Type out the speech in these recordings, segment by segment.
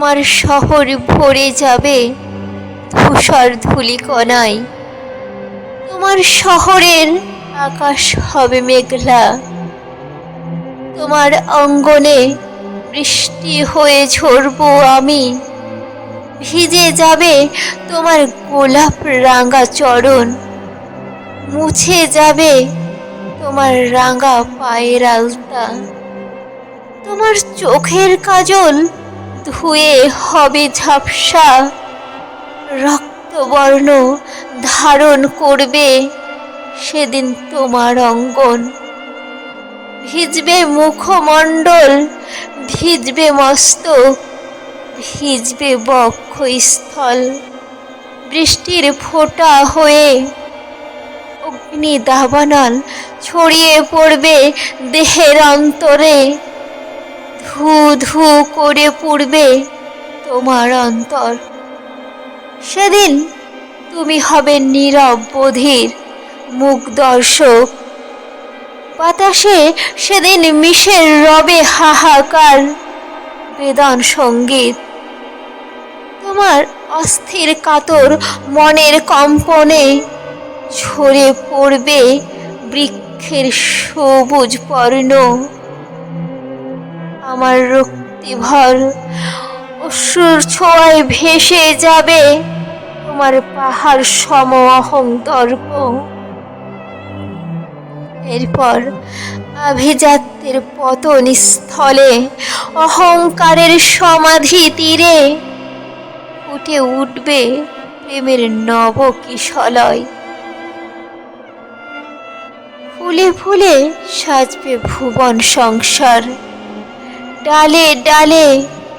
তোমার শহর ভরে যাবে ধূসর ধূলিকণায়। তোমার শহরের আকাশ হবে মেঘলা। তোমার অঙ্গনে বৃষ্টি হয়ে ঝরবো আমি। ভিজে যাবে তোমার গোলাপ রাঙা চরণ। মুছে যাবে তোমার রাঙা পায়ের আলতা। তোমার চোখের কাজল ধুয়ে হবে ঝাপসা। রক্তবর্ণ ধারণ করবে সেদিন তোমার অঙ্গন। ভিজবে মুখমণ্ডল, ভিজবে মস্তক ভিজবে বক্ষস্থল। বৃষ্টির ফোঁটা হয়ে অগ্নি দাবানল ছড়িয়ে পড়বে দেহের অন্তরে। ধু ধু করে পুড়বে তোমার অন্তর। সেদিন তুমি হবে নীরব বধির, মুখ দর্শক। বাতাসে সেদিন মিশের রবে হাহাকার, বেদন সংগীত। তোমার অস্থির কাতর মনের কম্পনে ঝরে পড়বে বৃক্ষের সবুজ পর্ণ। আমার রক্তিভর। অসুর ছোঁয়ায় ভেসে যাবে তোমার পাহাড় সম অহং দর্প এরপর আভিজাত্যের পতন স্থলে অহংকারের সমাধি তীরে উঠে উঠবে প্রেমের নব কিশলয় ফুলে ফুলে সাজবে ভুবন সংসার। ডালে ডালে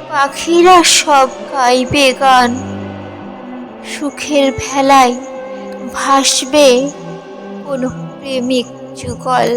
পাখিরা সব গাইবে গান। সুখের ভেলায় ভাসবে কোনো প্রেমিক যুগল।